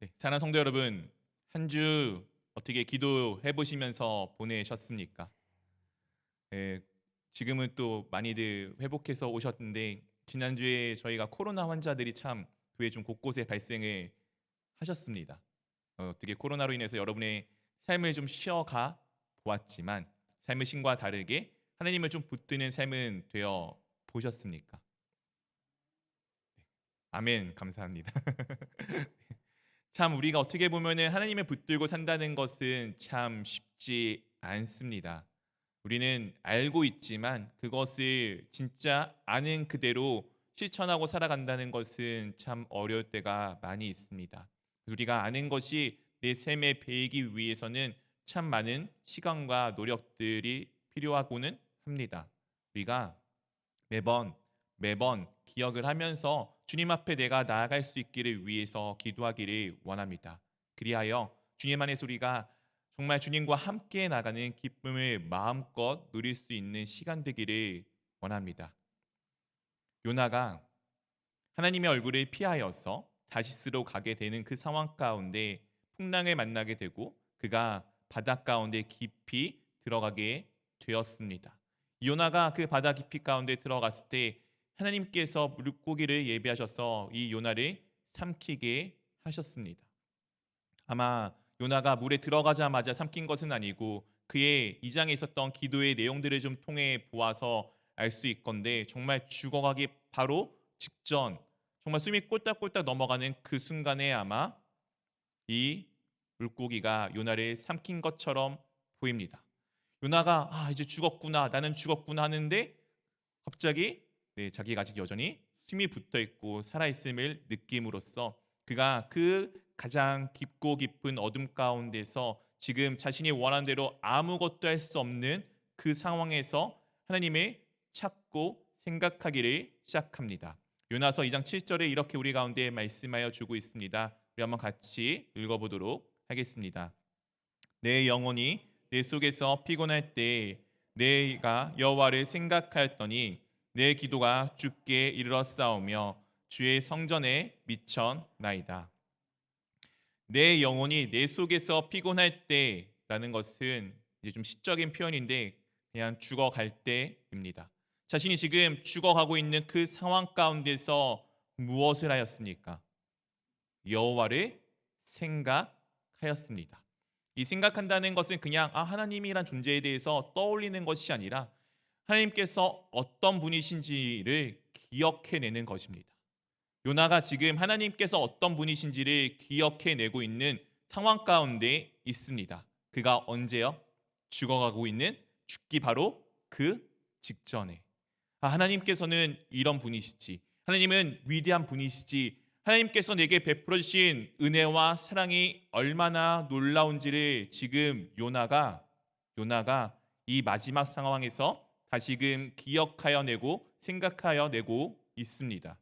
네, 사랑하는 성도 여러분, 한 주 어떻게 기도해 보시면서 보내셨습니까? 예, 지금은 또 많이들 회복해서 오셨는데 지난주에 저희가 코로나 환자들이 참 교회 좀 곳곳에 발생을 하셨습니다. 어, 어떻게 코로나로 인해서 여러분의 삶을 좀 쉬어가 보았지만 삶의 신과 다르게 하나님을 좀 붙드는 삶은 되어 보셨습니까? 네, 아멘 감사합니다. 참 우리가 어떻게 보면은 하나님을 붙들고 산다는 것은 참 쉽지 않습니다. 우리는 알고 있지만 그것을 진짜 아는 그대로 실천하고 살아간다는 것은 참 어려울 때가 많이 있습니다. 우리가 아는 것이 내 삶에 배이기 위해서는 참 많은 시간과 노력들이 필요하고는 합니다. 우리가 매번 매번 기억을 하면서 주님 앞에 내가 나아갈 수 있기를 위해서 기도하기를 원합니다. 그리하여 주님 안에서 우리가 정말 주님과 함께 나가는 기쁨을 마음껏 누릴 수 있는 시간 되기를 원합니다. 요나가 하나님의 얼굴을 피하여서 다시스로 가게 되는 그 상황 가운데 풍랑을 만나게 되고 그가 바다 가운데 깊이 들어가게 되었습니다. 요나가 그 바다 깊이 가운데 들어갔을 때 하나님께서 물고기를 예비하셔서 이 요나를 삼키게 하셨습니다. 아마 요나가 물에 들어가자마자 삼킨 것은 아니고 그의 이장에 있었던 기도의 내용들을 좀 통해 보아서 알 수 있건데 정말 죽어가기 바로 직전 정말 숨이 꼴딱꼴딱 넘어가는 그 순간에 아마 이 물고기가 요나를 삼킨 것처럼 보입니다. 요나가 아 이제 죽었구나 나는 죽었구나 하는데 갑자기 네, 자기가 아직 여전히 숨이 붙어 있고 살아 있음을 느낌으로써 그가 그 가장 깊고 깊은 어둠 가운데서 지금 자신이 원하는 대로 아무것도 할 수 없는 그 상황에서 하나님을 찾고 생각하기를 시작합니다. 요나서 2장 7절에 이렇게 우리 가운데 말씀하여 주고 있습니다. 우리 한번 같이 읽어보도록 하겠습니다. 내 영혼이 내 속에서 피곤할 때 내가 여호와를 생각하였더니 내 기도가 주께 이르렀사오며 주의 성전에 미천나이다. 내 영혼이 내 속에서 피곤할 때라는 것은 이제 좀 시적인 표현인데 그냥 죽어갈 때입니다. 자신이 지금 죽어가고 있는 그 상황 가운데서 무엇을 하였습니까? 여호와를 생각하였습니다. 이 생각한다는 것은 그냥 아 하나님이란 존재에 대해서 떠올리는 것이 아니라 하나님께서 어떤 분이신지를 기억해내는 것입니다. 요나가 지금 하나님께서 어떤 분이신지를 기억해내고 있는 상황 가운데 있습니다. 그가 언제요? 죽어가고 있는 죽기 바로 그 직전에 아, 하나님께서는 이런 분이시지. 하나님은 위대한 분이시지. 하나님께서 내게 베풀어 주신 은혜와 사랑이 얼마나 놀라운지를 지금 요나가 요나가 이 마지막 상황에서 다시금 기억하여 내고 생각하여 내고 있습니다.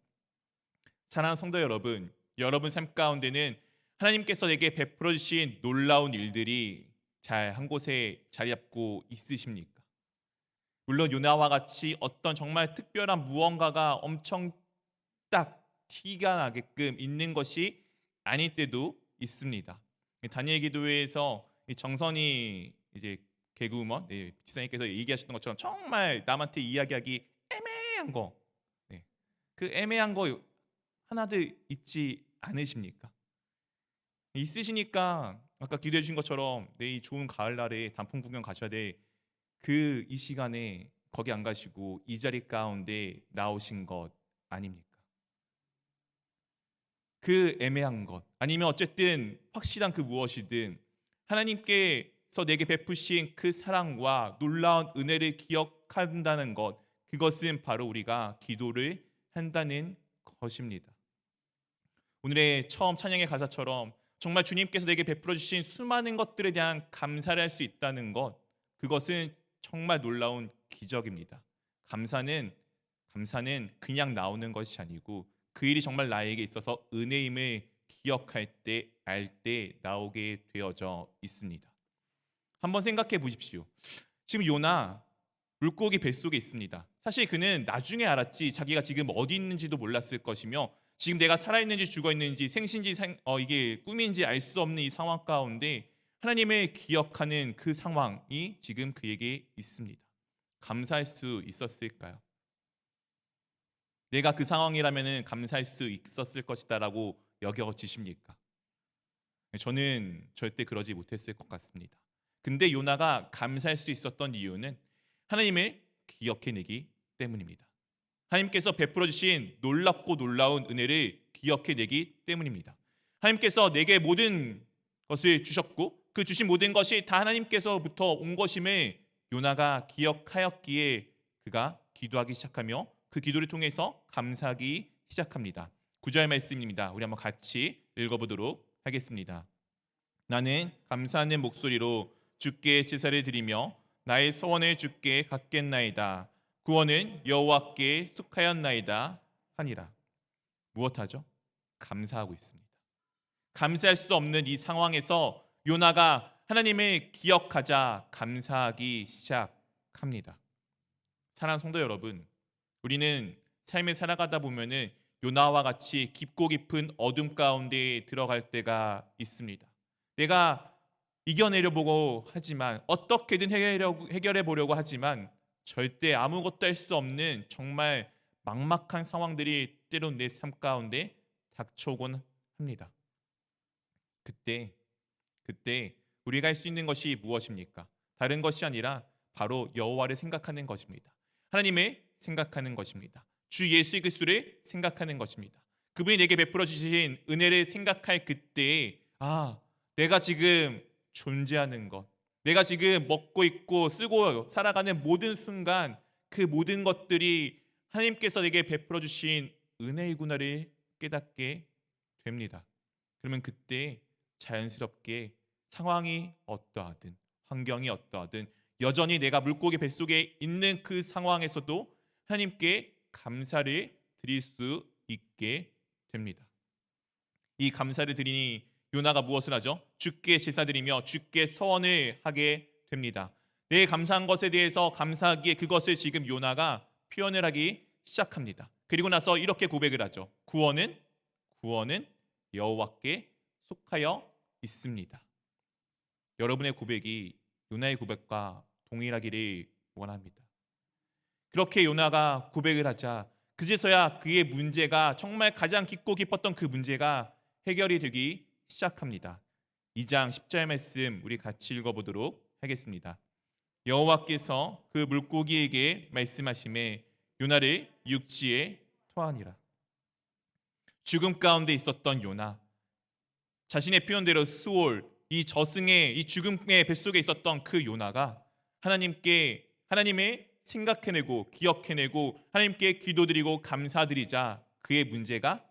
사랑하는 성도 여러분, 여러분 삶 가운데는 하나님께서 내게 베풀어 주신 놀라운 일들이 잘 한 곳에 자리 잡고 있으십니까? 물론 요나와 같이 어떤 정말 특별한 무언가가 엄청 딱 티가 나게끔 있는 것이 아닐 때도 있습니다. 다니엘 기도회에서 정선이 이제 개그우먼 네, 지사님께서 얘기하셨던 것처럼 정말 남한테 이야기하기 애매한 거, 네, 그 애매한 거 하나도 있지 않으십니까? 있으시니까 아까 기대해 주신 것처럼 내이 좋은 가을날에 단풍 구경 가셔야 돼. 그 이 시간에 거기 안 가시고 이 자리 가운데 나오신 것 아닙니까? 그 애매한 것 아니면 어쨌든 확실한 그 무엇이든 하나님께서 내게 베푸신 그 사랑과 놀라운 은혜를 기억한다는 것 그것은 바로 우리가 기도를 한다는 것입니다. 오늘의 처음 찬양의 가사처럼 정말 주님께서 내게 베풀어 주신 수많은 것들에 대한 감사를 할 수 있다는 것 그것은 정말 놀라운 기적입니다. 감사는 감사는 그냥 나오는 것이 아니고 그 일이 정말 나에게 있어서 은혜임을 기억할 때, 알때 나오게 되어져 있습니다. 한번 생각해 보십시오. 지금 요나 물고기 뱃속에 있습니다. 사실 그는 나중에 알았지 자기가 지금 어디 있는지도 몰랐을 것이며 지금 내가 살아있는지 죽어있는지 생신지 생, 어, 이게 꿈인지 알 수 없는 이 상황 가운데 하나님을 기억하는 그 상황이 지금 그에게 있습니다. 감사할 수 있었을까요? 내가 그 상황이라면 감사할 수 있었을 것이다라고 여겨지십니까? 저는 절대 그러지 못했을 것 같습니다. 근데 요나가 감사할 수 있었던 이유는 하나님을 기억해내기 때문입니다. 하나님께서 베풀어 주신 놀랍고 놀라운 은혜를 기억해내기 때문입니다. 하나님께서 내게 모든 것을 주셨고 그 주신 모든 것이 다 하나님께서부터 온 것임을 요나가 기억하였기에 그가 기도하기 시작하며 그 기도를 통해서 감사하기 시작합니다. 구절 말씀입니다. 우리 한번 같이 읽어보도록 하겠습니다. 나는 감사하는 목소리로 주께 제사를 드리며 나의 소원을 주께 갖겠나이다. 구원은 여호와께 속하였나이다 하니라. 무엇하죠? 감사하고 있습니다. 감사할 수 없는 이 상황에서 요나가 하나님을 기억하자 감사하기 시작합니다. 사랑하는 성도 여러분, 우리는 삶을 살아가다 보면은 요나와 같이 깊고 깊은 어둠 가운데 들어갈 때가 있습니다. 내가 이겨내려 보고 하지만 어떻게든 해결해 보려고 하지만 절대 아무것도 할 수 없는 정말 막막한 상황들이 때론 내 삶 가운데 닥쳐오곤 합니다. 그때 그때 우리가 할 수 있는 것이 무엇입니까? 다른 것이 아니라 바로 여호와를 생각하는 것입니다. 하나님을 생각하는 것입니다. 주 예수 그리스도를 생각하는 것입니다. 그분이 내게 베풀어 주신 은혜를 생각할 그때 아, 내가 지금 존재하는 것, 내가 지금 먹고 있고 쓰고 살아가는 모든 순간 그 모든 것들이 하나님께서 내게 베풀어 주신 은혜이구나를 깨닫게 됩니다. 그러면 그때 자연스럽게 상황이 어떠하든 환경이 어떠하든 여전히 내가 물고기 뱃속에 있는 그 상황에서도 하나님께 감사를 드릴 수 있게 됩니다. 이 감사를 드리니 요나가 무엇을 하죠? 주께 제사드리며 주께 서원을 하게 됩니다. 내 감사한 것에 대해서 감사하기에 그것을 지금 요나가 표현을 하기 시작합니다. 그리고 나서 이렇게 고백을 하죠. 구원은 구원은 여호와께 속하여 있습니다. 여러분의 고백이 요나의 고백과 동일하기를 원합니다. 그렇게 요나가 고백을 하자 그제서야 그의 문제가 정말 가장 깊고 깊었던 그 문제가 해결이 되기 시작합니다. 2장 10절 말씀 우리 같이 읽어보도록 하겠습니다. 여호와께서 그 물고기에게 말씀하심에 요나를 육지에 토하니라. 죽음 가운데 있었던 요나 자신의 표현대로 스올 이 저승의 이 죽음의 뱃속에 있었던 그 요나가 하나님께 하나님의 생각해내고 기억해내고 하나님께 기도드리고 감사드리자 그의 문제가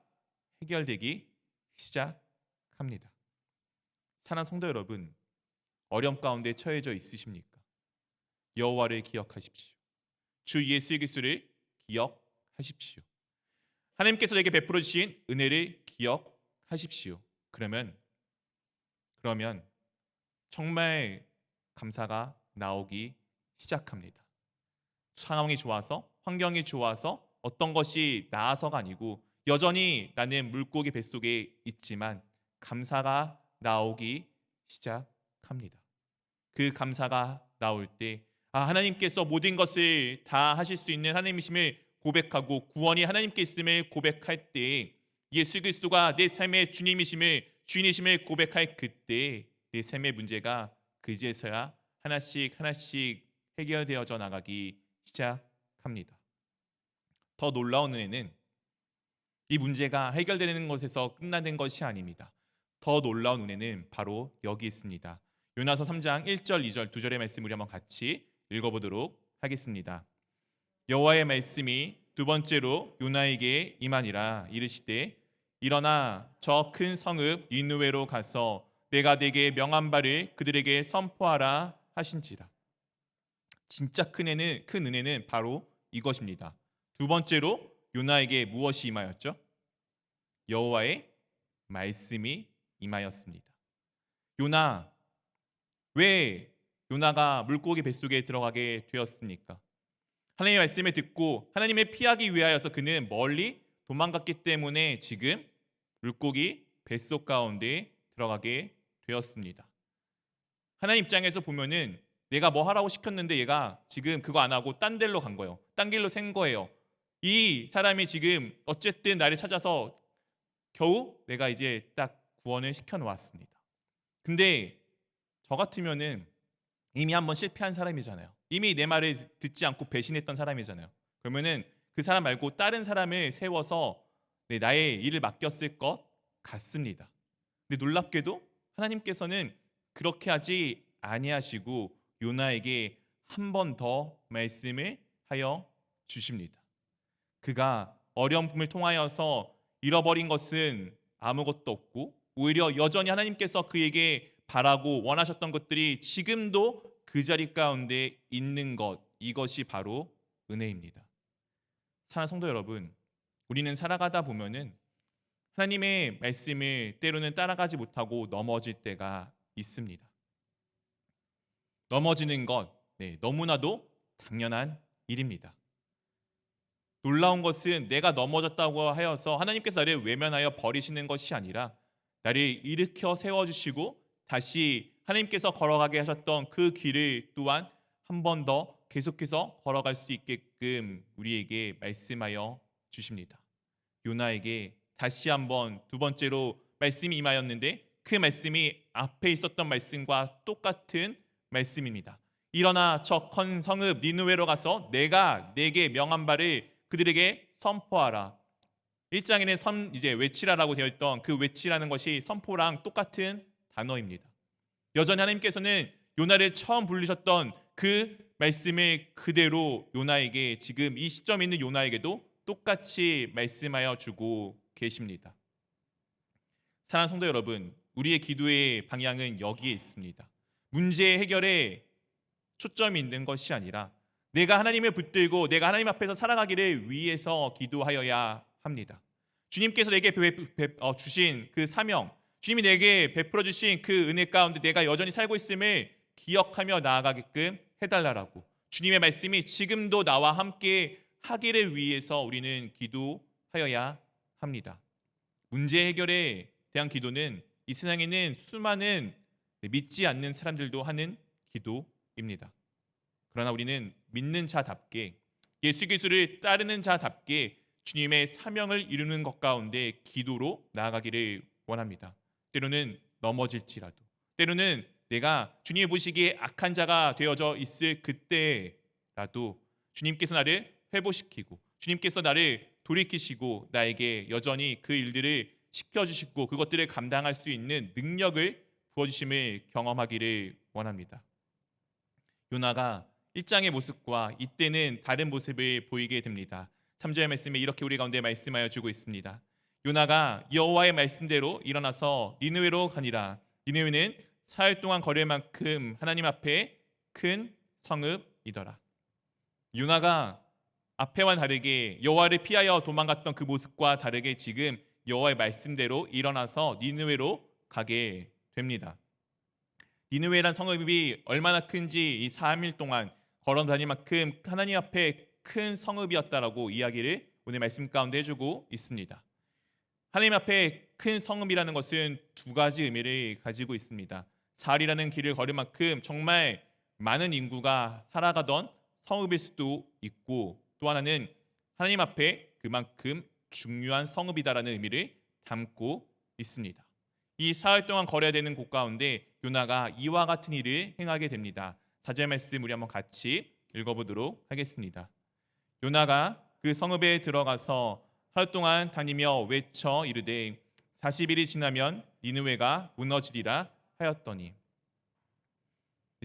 해결되기 시작 합니다. 사랑 성도 여러분, 어려움 가운데 처해져 있으십니까? 여호와를 기억하십시오. 주 예수 그리스도를 기억하십시오. 하나님께서 내게 베풀어 주신 은혜를 기억하십시오. 그러면 그러면 정말 감사가 나오기 시작합니다. 상황이 좋아서 환경이 좋아서 어떤 것이 나아서가 아니고 여전히 나는 물고기 뱃속에 있지만 감사가 나오기 시작합니다. 그 감사가 나올 때 아, 하나님께서 모든 것을 다 하실 수 있는 하나님이심을 고백하고 구원이 하나님께 있음을 고백할 때 예수 그리스도가 내 삶의 주님이심을 주인이심을 고백할 그때 내 삶의 문제가 그제서야 하나씩 하나씩 해결되어져 나가기 시작합니다. 더 놀라운 은혜는 이 문제가 해결되는 것에서 끝나는 것이 아닙니다. 더 놀라운 은혜는 바로 여기 있습니다. 요나서 3장 1절, 2절 두 절의 말씀 우리 한번 같이 읽어보도록 하겠습니다. 여호와의 말씀이 두 번째로 요나에게 임하니라 이르시되 일어나 저 큰 성읍 니누웨로 가서 내가 내게 명한 바를 그들에게 선포하라 하신지라. 진짜 큰 은혜는 큰 은혜는 바로 이것입니다. 두 번째로 요나에게 무엇이 임하였죠? 여호와의 말씀이 임하였습니다. 요나 왜 요나가 물고기 뱃속에 들어가게 되었습니까? 하나님의 말씀을 듣고 하나님의 피하기 위하여서 그는 멀리 도망갔기 때문에 지금 물고기 뱃속 가운데 들어가게 되었습니다. 하나님 입장에서 보면은 내가 뭐 하라고 시켰는데 얘가 지금 그거 안 하고 딴 데로 간 거예요. 딴 길로 샌 거예요. 이 사람이 지금 어쨌든 나를 찾아서 겨우 내가 이제 딱 구원을 시켜 놓았습니다. 근데 저 같으면은 이미 한번 실패한 사람이잖아요. 이미 내 말을 듣지 않고 배신했던 사람이잖아요. 그러면은 그 사람 말고 다른 사람을 세워서 네, 나의 일을 맡겼을 것 같습니다. 근데 놀랍게도 하나님께서는 그렇게 하지 아니하시고 요나에게 한 번 더 말씀을 하여 주십니다. 그가 어려움을 통하여서 잃어버린 것은 아무것도 없고 오히려 여전히 하나님께서 그에게 바라고 원하셨던 것들이 지금도 그 자리 가운데 있는 것 이것이 바로 은혜입니다. 사랑하는 성도 여러분, 우리는 살아가다 보면은 하나님의 말씀을 때로는 따라가지 못하고 넘어질 때가 있습니다. 넘어지는 것 네, 너무나도 당연한 일입니다. 놀라운 것은 내가 넘어졌다고 하여서 하나님께서 나를 외면하여 버리시는 것이 아니라 나를 일으켜 세워주시고 다시 하나님께서 걸어가게 하셨던 그 길을 또한 한 번 더 계속해서 걸어갈 수 있게끔 우리에게 말씀하여 주십니다. 요나에게 다시 한번 두 번째로 말씀이 임하였는데 그 말씀이 앞에 있었던 말씀과 똑같은 말씀입니다. 일어나 저큰 성읍 니누웨로 가서 내가 내게 명한 바를 그들에게 선포하라. 1장에는 선 이제 외치라라고 되어 있던 그 외치라는 것이 선포랑 똑같은 단어입니다. 여전히 하나님께서는 요나를 처음 부르셨던 그 말씀을 그대로 요나에게 지금 이 시점에 있는 요나에게도 똑같이 말씀하여 주고 계십니다. 사랑하는 성도 여러분, 우리의 기도의 방향은 여기에 있습니다. 문제 해결에 초점이 있는 것이 아니라 내가 하나님을 붙들고 내가 하나님 앞에서 살아가기를 위해서 기도하여야 합니다. 주님께서 내게 어, 주신 그 사명, 주님이 내게 베풀어 주신 그 은혜 가운데 내가 여전히 살고 있음을 기억하며 나아가게끔 해달라라고 주님의 말씀이 지금도 나와 함께 하기를 위해서 우리는 기도하여야 합니다. 문제 해결에 대한 기도는 이 세상에는 수많은 믿지 않는 사람들도 하는 기도입니다. 그러나 우리는 믿는 자답게 예수 그리스도를 따르는 자답게 주님의 사명을 이루는 것 가운데 기도로 나아가기를 원합니다. 때로는 넘어질지라도 때로는 내가 주님이 보시기에 악한 자가 되어져 있을 그때라도 주님께서 나를 회복시키고 주님께서 나를 돌이키시고 나에게 여전히 그 일들을 시켜주시고 그것들을 감당할 수 있는 능력을 부어주심을 경험하기를 원합니다. 요나가 일장의 모습과 이때는 다른 모습을 보이게 됩니다. 3절의 말씀에 이렇게 우리 가운데 말씀하여 주고 있습니다. 요나가 여호와의 말씀대로 일어나서 니느웨로 가니라. 니느웨는 사흘 동안 걸을 만큼 하나님 앞에 큰 성읍이더라. 요나가 앞에와 다르게 여호와를 피하여 도망갔던 그 모습과 다르게 지금 여호와의 말씀대로 일어나서 니느웨로 가게 됩니다. 니느웨란 성읍이 얼마나 큰지 이 3일 동안 걸어 다닐 만큼 하나님 앞에 큰 성읍이었다라고 이야기를 오늘 말씀 가운데 해주고 있습니다. 하나님 앞에 큰 성읍이라는 것은 두 가지 의미를 가지고 있습니다. 사흘이라는 길을 걸을 만큼 정말 많은 인구가 살아가던 성읍일 수도 있고 또 하나는 하나님 앞에 그만큼 중요한 성읍이다라는 의미를 담고 있습니다. 이 사흘 동안 걸어야 되는 곳 가운데 요나가 이와 같은 일을 행하게 됩니다. 사절 말씀 우리 한번 같이 읽어보도록 하겠습니다. 요나가 그 성읍에 들어가서 하루 동안 다니며 외쳐 이르되 40일이 지나면 니느웨가 무너지리라 하였더니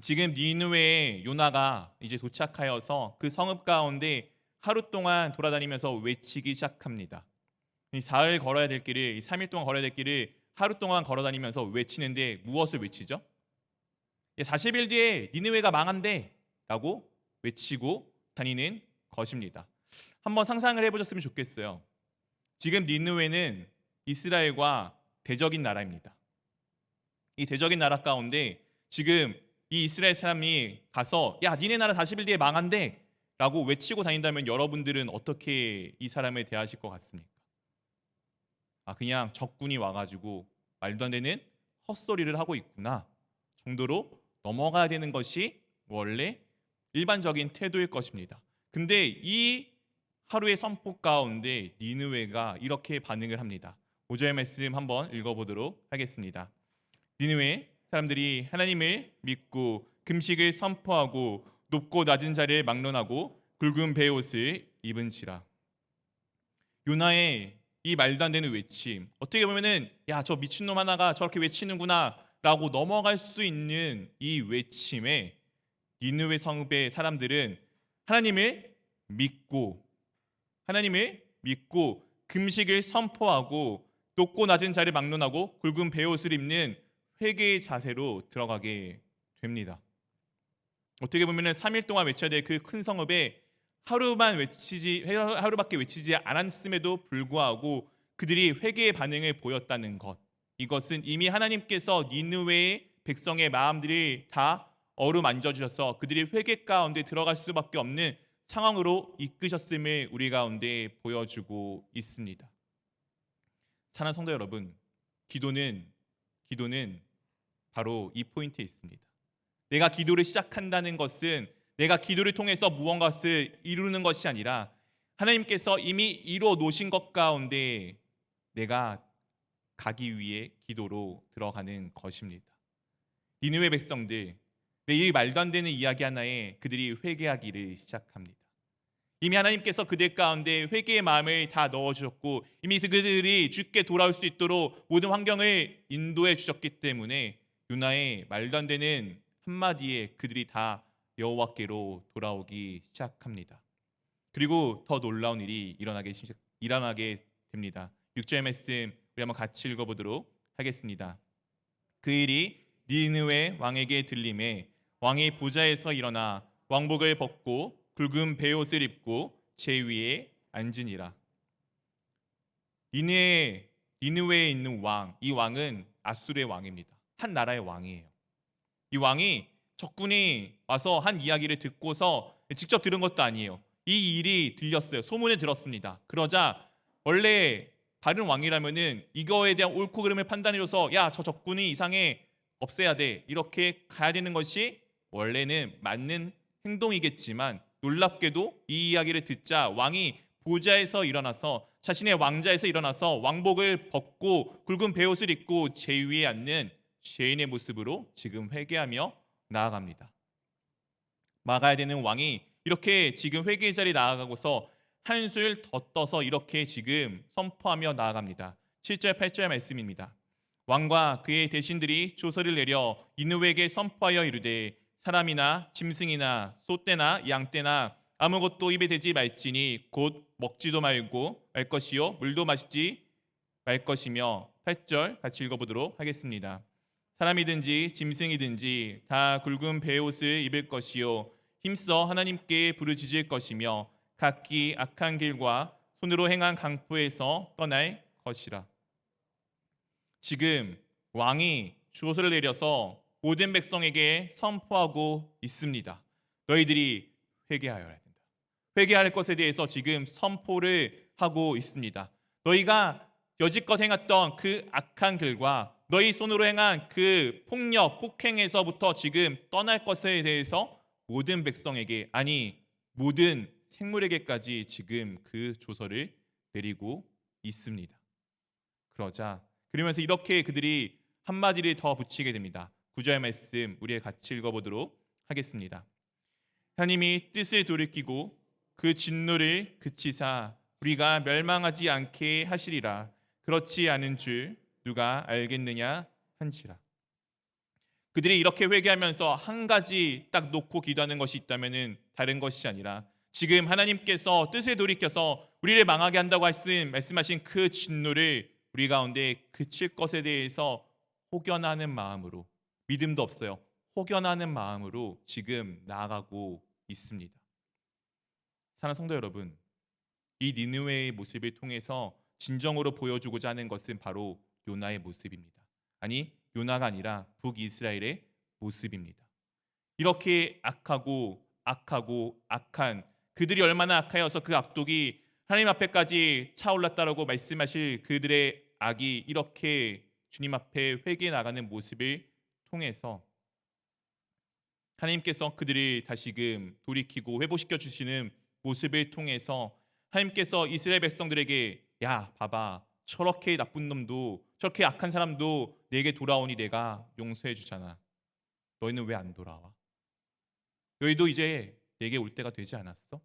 지금 니느웨에 요나가 이제 도착하여서 그 성읍 가운데 하루 동안 돌아다니면서 외치기 시작합니다. 이 사흘 걸어야 될 길을 이 3일 동안 걸어야 될 길을 하루 동안 걸어다니면서 외치는데 무엇을 외치죠? 40일 뒤에 니느웨가 망한대라고 외치고 다니는 것입니다. 한번 상상을 해보셨으면 좋겠어요. 지금 니느웨는 이스라엘과 대적인 나라입니다. 이 대적인 나라 가운데 지금 이 이스라엘 사람이 가서 야 니네 나라 40일 뒤에 망한대 라고 외치고 다닌다면 여러분들은 어떻게 이 사람을 대하실 것 같습니까? 아 그냥 적군이 와가지고 말도 안 되는 헛소리를 하고 있구나 정도로 넘어가야 되는 것이 원래 일반적인 태도일 것입니다. 근데 이 하루의 선포 가운데 니느웨가 이렇게 반응을 합니다. 5절 말씀 한번 읽어보도록 하겠습니다. 니느웨 사람들이 하나님을 믿고 금식을 선포하고 높고 낮은 자리를 막론하고 굵은 베옷을 입은지라. 요나의 이 말도 안 되는 외침 어떻게 보면은 야 저 미친놈 하나가 저렇게 외치는구나라고 넘어갈 수 있는 이 외침에 니느웨 성읍의 사람들은 하나님을 믿고 하나님을 믿고 금식을 선포하고 높고 낮은 자리를 막론하고 굵은 베옷을 입는 회개의 자세로 들어가게 됩니다. 어떻게 보면은 3일 동안 외쳐야 될 그 큰 성읍에 하루만 외치지 하루밖에 외치지 않았음에도 불구하고 그들이 회개의 반응을 보였다는 것. 이것은 이미 하나님께서 니느웨의 백성의 마음들이 다 어루 만져 주셔서 그들이 회개 가운데 들어갈 수밖에 없는 상황으로 이끄셨음을 우리 가운데 보여주고 있습니다. 사랑하는 성도 여러분, 기도는 기도는 바로 이 포인트에 있습니다. 내가 기도를 시작한다는 것은 내가 기도를 통해서 무언가를 이루는 것이 아니라 하나님께서 이미 이루어 놓으신 것 가운데 내가 가기 위해 기도로 들어가는 것입니다. 니느웨 백성들 내일 말도 안 되는 이야기 하나에 그들이 회개하기를 시작합니다. 이미 하나님께서 그들 가운데 회개의 마음을 다 넣어 주셨고 이미 그들이 주께 돌아올 수 있도록 모든 환경을 인도해 주셨기 때문에 요나의 말도 안 되는 한마디에 그들이 다 여호와께로 돌아오기 시작합니다. 그리고 더 놀라운 일이 일어나게 일어나게 됩니다. 6절 말씀 우리 한번 같이 읽어보도록 하겠습니다. 그 일이 니느웨 왕에게 들림에 왕이 보좌에서 일어나 왕복을 벗고 굵은 베옷을 입고 제 위에 앉으니라. 니느웨 니느웨에 있는 왕, 이 왕은 아수르의 왕입니다. 한 나라의 왕이에요. 이 왕이 적군이 와서 한 이야기를 듣고서 직접 들은 것도 아니에요. 이 일이 들렸어요. 소문을 들었습니다. 그러자 원래 다른 왕이라면은 이거에 대한 옳고 그름을 판단해줘서 야 저 적군이 이상해 없애야 돼 이렇게 가야 되는 것이 원래는 맞는 행동이겠지만 놀랍게도 이 이야기를 듣자 왕이 보좌에서 일어나서 자신의 왕자에서 일어나서 왕복을 벗고 굵은 베옷을 입고 제 위에 앉는 죄인의 모습으로 지금 회개하며 나아갑니다. 막아야 되는 왕이 이렇게 지금 회개의 자리에 나아가고서 한술 더 떠서 이렇게 지금 선포하며 나아갑니다. 7절 8절 말씀입니다. 왕과 그의 대신들이 조서를 내려 이누에게 선포하여 이르되 사람이나 짐승이나 소떼나 양떼나 아무것도 입에 대지 말지니 곧 먹지도 말고 말 것이요 물도 마시지 말 것이며 8절 같이 읽어보도록 하겠습니다. 사람이든지 짐승이든지 다 굵은 베옷을 입을 것이요 힘써 하나님께 부르짖을 것이며 각기 악한 길과 손으로 행한 강포에서 떠날 것이라. 지금 왕이 주소를 내려서 모든 백성에게 선포하고 있습니다. 너희들이 회개하여야 된다. 회개할 것에 대해서 지금 선포를 하고 있습니다. 너희가 여지껏 행했던 그 악한 길과 너희 손으로 행한 그 폭력, 폭행에서부터 지금 떠날 것에 대해서 모든 백성에게 아니 모든 생물에게까지 지금 그 조서를 내리고 있습니다. 그러자 그러면서 이렇게 그들이 한마디를 더 붙이게 됩니다. 구절 말씀 우리 같이 읽어보도록 하겠습니다. 하나님이 뜻을 돌이키고 그 진노를 그치사 우리가 멸망하지 않게 하시리라. 그렇지 않은 줄 누가 알겠느냐 한지라. 그들이 이렇게 회개하면서 한 가지 딱 놓고 기도하는 것이 있다면은 다른 것이 아니라 지금 하나님께서 뜻을 돌이켜서 우리를 망하게 한다고 말씀 말씀하신 그 진노를 우리 가운데 그칠 것에 대해서 혹연하는 마음으로 믿음도 없어요. 혹연하는 마음으로 지금 나아가고 있습니다. 사랑하는 성도 여러분, 이 니느웨의 모습을 통해서 진정으로 보여주고자 하는 것은 바로 요나의 모습입니다. 아니 요나가 아니라 북이스라엘의 모습입니다. 이렇게 악하고 악하고 악한 그들이 얼마나 악하여서 그 악독이 하나님 앞에까지 차올랐다라고 말씀하실 그들의 악이 이렇게 주님 앞에 회개해 나가는 모습을 통해서 하나님께서 그들을 다시금 돌이키고 회복시켜 주시는 모습을 통해서 하나님께서 이스라엘 백성들에게 야 봐봐 저렇게 나쁜 놈도 저렇게 악한 사람도 내게 돌아오니 내가 용서해 주잖아. 너희는 왜 안 돌아와? 너희도 이제 내게 올 때가 되지 않았어?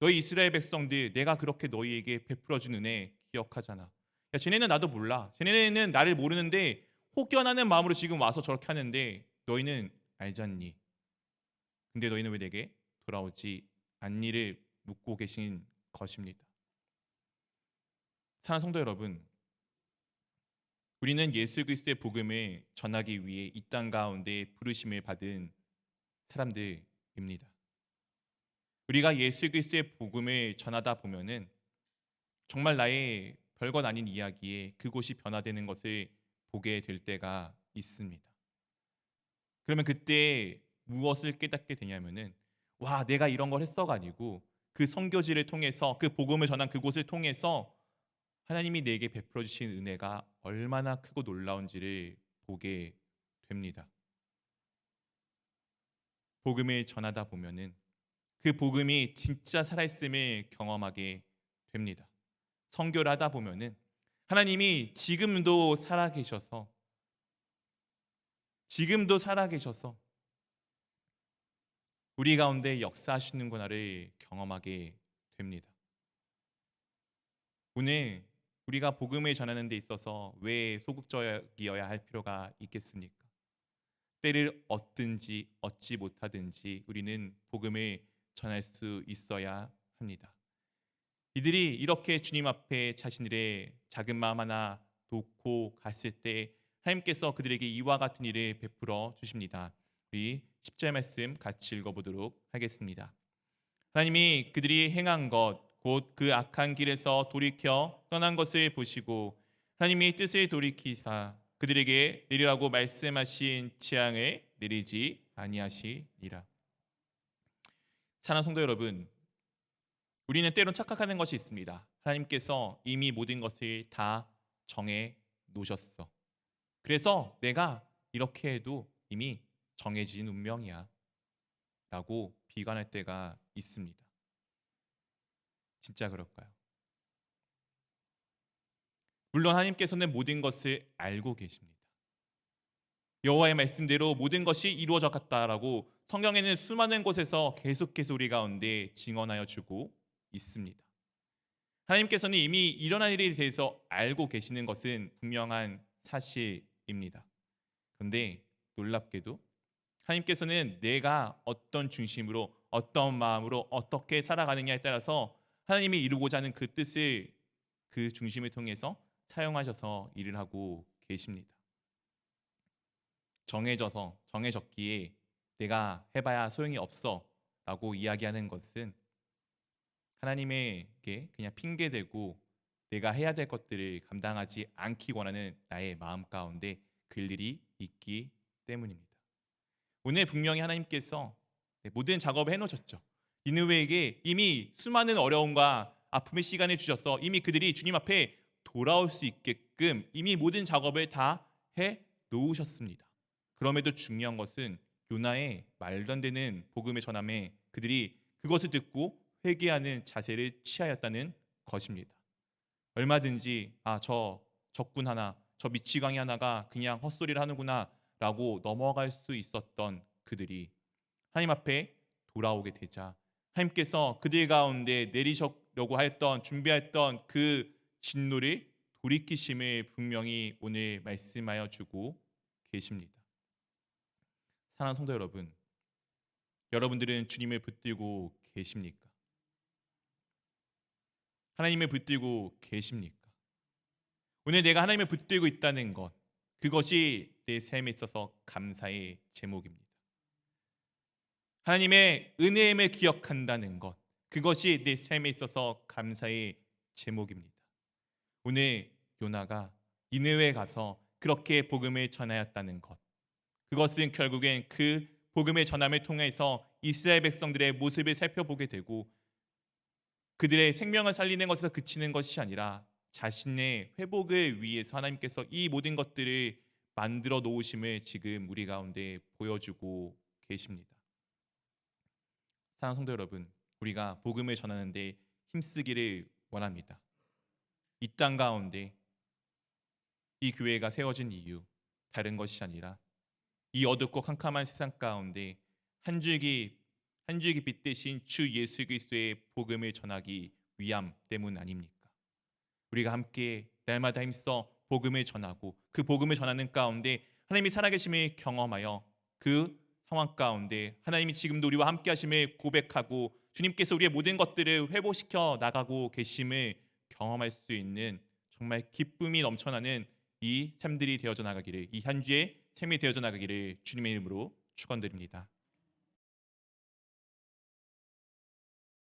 너희 이스라엘 백성들 내가 그렇게 너희에게 베풀어 준 은혜 기억하잖아. 야 쟤네는 나도 몰라. 쟤네는 나를 모르는데 혹연하는 마음으로 지금 와서 저렇게 하는데 너희는 알잖니. 근데 너희는 왜 내게 돌아오지 않니를 묻고 계신 것입니다. 사랑하는 성도 여러분, 우리는 예수 그리스도의 복음을 전하기 위해 이 땅 가운데 부르심을 받은 사람들입니다. 우리가 예수 그리스도의 복음을 전하다 보면은 정말 나의 별것 아닌 이야기에 그곳이 변화되는 것을 보게 될 때가 있습니다. 그러면 그때 무엇을 깨닫게 되냐면은 와 내가 이런 걸 했어가 아니고 그 선교지를 통해서 그 복음을 전한 그곳을 통해서 하나님이 내게 베풀어 주신 은혜가 얼마나 크고 놀라운지를 보게 됩니다. 복음을 전하다 보면은 그 복음이 진짜 살아있음을 경험하게 됩니다. 선교를 하다 보면은 하나님이 지금도 살아계셔서 지금도 살아계셔서 우리 가운데 역사하시는구나를 경험하게 됩니다. 오늘 우리가 복음을 전하는 데 있어서 왜 소극적이어야 할 필요가 있겠습니까? 때를 얻든지 얻지 못하든지 우리는 복음을 전할 수 있어야 합니다. 이들이 이렇게 주님 앞에 자신들의 작은 마음 하나 놓고 갔을 때 하나님께서 그들에게 이와 같은 일을 베풀어 주십니다. 우리 10절 말씀 같이 읽어보도록 하겠습니다. 하나님이 그들이 행한 것 곧 그 악한 길에서 돌이켜 떠난 것을 보시고 하나님이 뜻을 돌이키사 그들에게 내리라고 말씀하신 재앙을 내리지 아니하시니라. 사랑하는 성도 여러분, 우리는 때론 착각하는 것이 있습니다. 하나님께서 이미 모든 것을 다 정해 놓으셨어. 그래서 내가 이렇게 해도 이미 정해진 운명이야. 라고 비관할 때가 있습니다. 진짜 그럴까요? 물론 하나님께서는 모든 것을 알고 계십니다. 여호와의 말씀대로 모든 것이 이루어져 갔다라고 성경에는 수많은 곳에서 계속해서 우리 가운데 증언하여 주고 있습니다. 하나님께서는 이미 일어난 일에 대해서 알고 계시는 것은 분명한 사실입니다. 그런데 놀랍게도 하나님께서는 내가 어떤 중심으로 어떤 마음으로 어떻게 살아가느냐에 따라서 하나님이 이루고자 하는 그 뜻을 그 중심을 통해서 사용하셔서 일을 하고 계십니다. 정해져서 정해졌기에 내가 해봐야 소용이 없어라고 이야기하는 것은 하나님에게 그냥 핑계 대고 내가 해야 될 것들을 감당하지 않기 원하는 나의 마음 가운데 그 일이 있기 때문입니다. 오늘 분명히 하나님께서 네, 모든 작업을 해놓으셨죠. 니느웨에게 이미 수많은 어려움과 아픔의 시간을 주셔서 이미 그들이 주님 앞에 돌아올 수 있게끔 이미 모든 작업을 다 해 놓으셨습니다. 그럼에도 중요한 것은 요나의 말도 안 되는 복음의 전함에 그들이 그것을 듣고 회개하는 자세를 취하였다는 것입니다. 얼마든지 아 저 적군 하나, 저 미치광이 하나가 그냥 헛소리를 하는구나라고 넘어갈 수 있었던 그들이 하나님 앞에 돌아오게 되자 하나님께서 그들 가운데 내리시려고 했던 준비했던 그 진노를 돌이키심을 분명히 오늘 말씀하여 주고 계십니다. 사랑하는 성도 여러분, 여러분들은 주님을 붙들고 계십니까? 하나님을 붙들고 계십니까? 오늘 내가 하나님을 붙들고 있다는 것, 그것이 내 삶에 있어서 감사의 제목입니다. 하나님의 은혜임을 기억한다는 것, 그것이 내 삶에 있어서 감사의 제목입니다. 오늘 요나가 니느웨에 가서 그렇게 복음을 전하였다는 것, 그것은 결국엔 그 복음의 전함을 통해서 이스라엘 백성들의 모습을 살펴보게 되고 그들의 생명을 살리는 것에서 그치는 것이 아니라 자신의 회복을 위해서 하나님께서 이 모든 것들을 만들어 놓으심을 지금 우리 가운데 보여주고 계십니다. 사랑하는 성도 여러분, 우리가 복음을 전하는데 힘쓰기를 원합니다. 이 땅 가운데 이 교회가 세워진 이유 다른 것이 아니라 이 어둡고 캄캄한 세상 가운데 한 줄기 한 줄기 빛 대신 주 예수 그리스도의 복음을 전하기 위함 때문 아닙니까? 우리가 함께 날마다 힘써 복음을 전하고 그 복음을 전하는 가운데 하나님이 살아계심을 경험하여 그 상황 가운데 하나님이 지금도 우리와 함께 하심을 고백하고 주님께서 우리의 모든 것들을 회복시켜 나가고 계심을 경험할 수 있는 정말 기쁨이 넘쳐나는 이 삶들이 되어져 나가기를 이 현주의 삶이 되어져 나가기를 주님의 이름으로 축원드립니다.